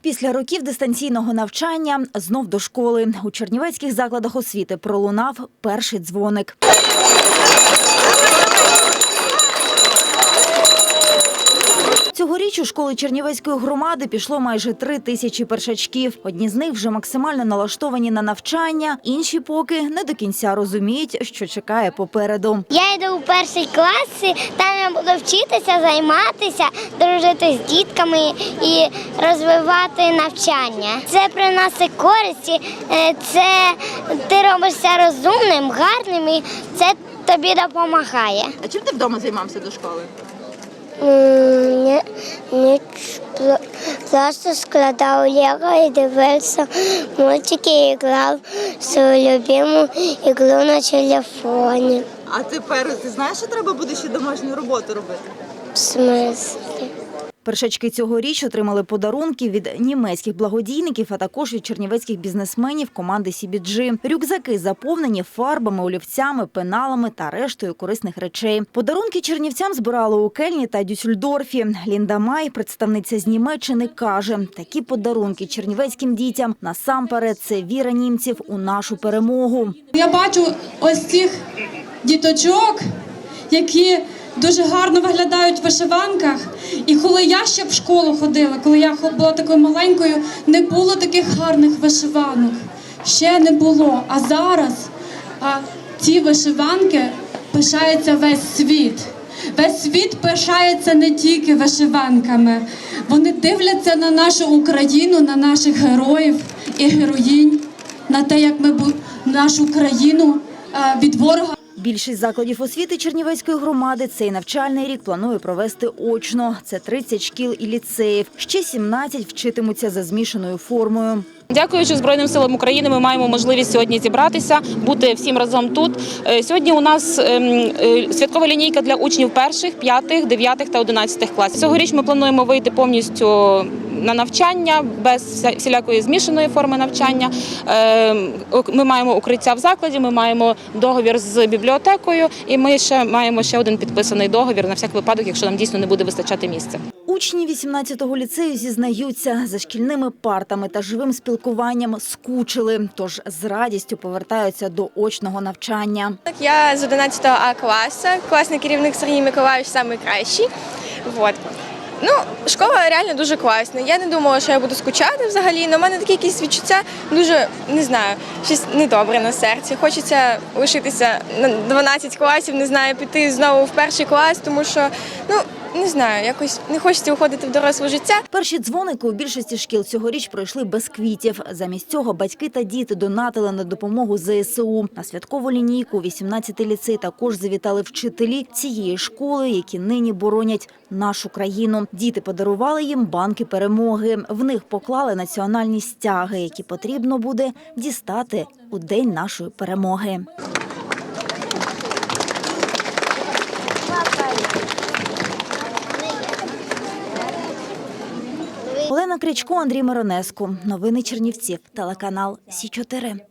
Після років дистанційного навчання знов до школи. У чернівецьких закладах освіти пролунав перший дзвоник. Цьогоріч у школи Чернівецької громади пішло майже три тисячі першачків. Одні з них вже максимально налаштовані на навчання, інші поки не до кінця розуміють, що чекає попереду. Я йду у перший клас, там я буду вчитися, займатися, дружити з дітками і розвивати навчання. Це приносить користі, е, це ти робишся розумним, гарним і це тобі допомагає. А чим ти вдома займався до школи? Ні, ніч просто складав лего і дивився мультики і грав свою любиму ігру на телефоні. А тепер ти знаєш, що треба буде ще домашню роботу робити? В смислі? Першачки цьогоріч отримали подарунки від німецьких благодійників, а також від чернівецьких бізнесменів команди Сібіджи. Рюкзаки заповнені фарбами, олівцями, пеналами та рештою корисних речей. Подарунки чернівцям збирали у Кельні та Дюссельдорфі. Лінда Май, представниця з Німеччини, каже: такі подарунки чернівецьким дітям насамперед це віра німців у нашу перемогу. Я бачу ось цих діточок, які дуже гарно виглядають в вишиванках. І коли я ще в школу ходила, коли я була такою маленькою, не було таких гарних вишиванок. Ще не було. А зараз а, ці вишиванки пишається весь світ. Весь світ пишається не тільки вишиванками. Вони дивляться на нашу Україну, на наших героїв і героїнь, на те, як ми нашу країну від ворога Більшість закладів освіти Чернівецької громади цей навчальний рік планує провести очно. Це 30 шкіл і ліцеїв. Ще 17 вчитимуться за змішаною формою. Дякуючи Збройним силам України, ми маємо можливість сьогодні зібратися, бути всім разом тут. Е, Сьогодні у нас ем, е, святкова лінійка для учнів перших, п'ятих, дев'ятих та одинадцятих класів. Цьогоріч ми плануємо вийти повністю на навчання без всілякої змішаної форми навчання. Ем, Ми маємо укриття в закладі, ми маємо договір з бібліотекою, і ми ще маємо ще один підписаний договір на всяк випадок, якщо нам дійсно не буде вистачати місця. Учні 18-го ліцею зізнаються, за шкільними партами та живим спілкуванням скучили, тож з радістю повертаються до очного навчання. Так, Я з 11 А класу, класний керівник Сергій Миколаївич найкращий. Вот. Ну, школа реально дуже класна. Я не думала, що я буду скучати взагалі, але в мене такі якісь відчуття дуже не знаю, щось недобре на серці. Хочеться лишитися на 12 класів, не знаю, піти знову в перший клас, тому що ну не знаю, якось не хочеться уходити в доросле життя. Перші дзвоники у більшості шкіл цьогоріч пройшли без квітів. Замість цього батьки та діти донатили на допомогу ЗСУ. На святкову лінійку 18-й ліцей також завітали вчителі цієї школи, які нині боронять нашу країну. Діти подарували їм банки перемоги. В них поклали національні стяги, які потрібно буде дістати у день нашої перемоги. Олена Кричко, Андрій Миронеску. Новини Чернівців. Телеканал Сі 4